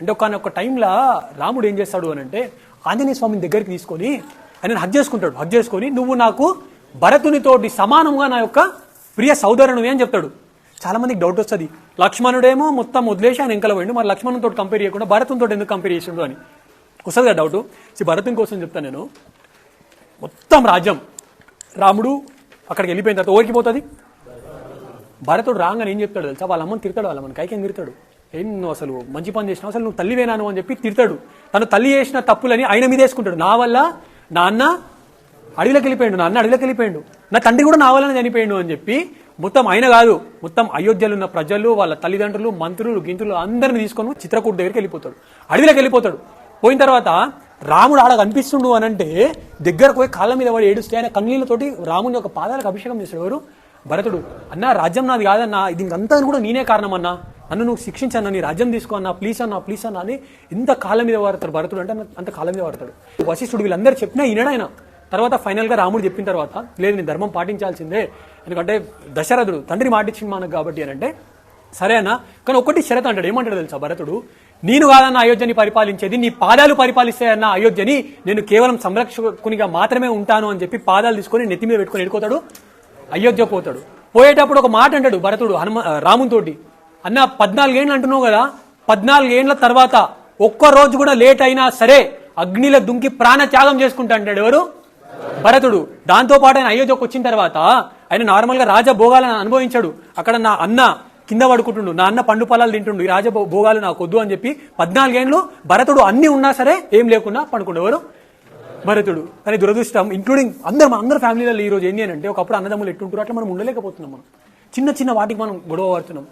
అంటే ఒక టైంలో రాముడు ఏం చేస్తాడు అని అంటే ఆంజనేయ స్వామిని దగ్గరికి తీసుకొని ఆయన హజ్ చేసుకుంటాడు. హజ్ చేసుకొని నువ్వు నాకు భరతునితోటి సమానంగా నా యొక్క ప్రియ సోదరునివి అని చెప్తాడు. చాలా మందికి డౌట్ వస్తుంది. లక్ష్మణుడేమో మొత్తం వదిలేసి ఆయన ఎంకల పోయిండు. మరి లక్ష్మణుతో కంపేర్ చేయకుండా భరతంతో ఎందుకు కంపేర్ చేసిండు అని. వస్తుంది కదా డౌట్ సి భరతం కోసం చెప్తాను నేను. మొత్తం రాజ్యం రాముడు అక్కడికి వెళ్ళిపోయిన తర్వాత ఓరికి పోతుంది? భరతుడు రాగానే ఏం చెప్తాడు తెలుసా? వాళ్ళ అమ్మని తిడతాడు వాళ్ళ అమ్మని. కైకేం తిడతాడు? ఏం నువ్వు అసలు మంచి పని చేసినావు అసలు నువ్వు తల్లివేనాను అని చెప్పి తిడతాడు. తను తల్లి చేసిన తప్పులని ఆయన మీద వేసుకుంటాడు నా వల్ల నా అన్న అడవిలోకి వెళ్ళిపోయాడు. నా అన్న అడవిలోకి వెళ్ళిపోయాడు. నా తండ్రి కూడా నా వల్లనే చనిపోయాడు అని చెప్పి మొత్తం ఆయన కాదు మొత్తం అయోధ్యలో ఉన్న ప్రజలు వాళ్ళ తల్లిదండ్రులు మంత్రులు గింతులు అందరిని తీసుకొని చిత్రకూట దగ్గరికి వెళ్ళిపోతాడు. అడవిలోకి వెళ్ళిపోతాడు. పోయిన తర్వాత రాముడు ఆడ కనిపిస్తుండు అని అంటే దగ్గరకు పోయి కాళ్ళ మీద వాడు ఏడుస్తే ఆయన కన్నీళ్ళతోటి రాముని యొక్క పాదాలకు అభిషేకం చేశాడు ఎవరు? భరతుడు. అన్న రాజ్యం నాది కాదన్నా. ఇది ఇంకంతా కూడా నేనే కారణం అన్నా నన్ను నువ్వు శిక్షించాను నీ రాజ్యం తీసుకో అన్నా ప్లీజ్ అన్నా ప్లీజ్ అన్నా అని ఇంత కాలం మీద వాడతాడు భరతుడు. అంటే అంత కాలం మీద వాడతాడు. వశిష్ఠుడు వీళ్ళందరూ చెప్పినా ఈనాడాయన తర్వాత ఫైనల్గా రాముడు చెప్పిన తర్వాత లేదు నేను ధర్మం పాటించాల్సిందే. ఎందుకంటే దశరథుడు తండ్రి మాటిచ్చింది మనకు కాబట్టి అని అంటే సరే అన్న కానీ ఒకటి షరత్ అంటాడు. ఏమంటాడు తెలుసా భరతుడు? నేను కాదన్న అయోధ్యని పరిపాలించేది నీ పాదాలు పరిపాలిస్తాయన్న అయోధ్యని నేను కేవలం సంరక్షకునిగా మాత్రమే ఉంటాను అని చెప్పి పాదాలు తీసుకొని నెత్తి మీద పెట్టుకొని వెళ్ళిపోతాడు అయోధ్య పోతాడు. పోయేటప్పుడు ఒక మాట అంటాడు భరతుడు హనుమ రామునితోటి. అన్న పద్నాలుగేండ్లు అంటున్నావు కదా పద్నాలుగేండ్ల తర్వాత ఒక్క రోజు కూడా లేట్ అయినా సరే అగ్నిలో దుంకి ప్రాణ త్యాగం చేసుకుంటా అంటాడు ఎవరు? భరతుడు. దాంతో పాటు ఆయన అయోధ్యకు వచ్చిన తర్వాత ఆయన నార్మల్గా రాజ అనుభవించాడు. అక్కడ నా అన్న కింద పడుకుంటుండు. నా అన్న పండు పొలాలు తింటుండు. ఈ రాజ భోగాలు నాకు వద్దు అని చెప్పి పద్నాలుగేండ్లు భరతుడు అన్ని ఉన్నా సరే ఏం లేకున్నా పండుకుండు ఎవరు? భరతుడు. కానీ దురదృష్టం ఇంక్లూడింగ్ అందరం అందరి ఫ్యామిలీలలో ఈ రోజు ఏంటి అని అంటే ఒకప్పుడు అన్నదమ్ములు ఎట్టుంటారు అట్లా మనం ఉండలేకపోతున్నాం మనం. చిన్న చిన్న వాటికి మనం గొడవ పడుతున్నాం.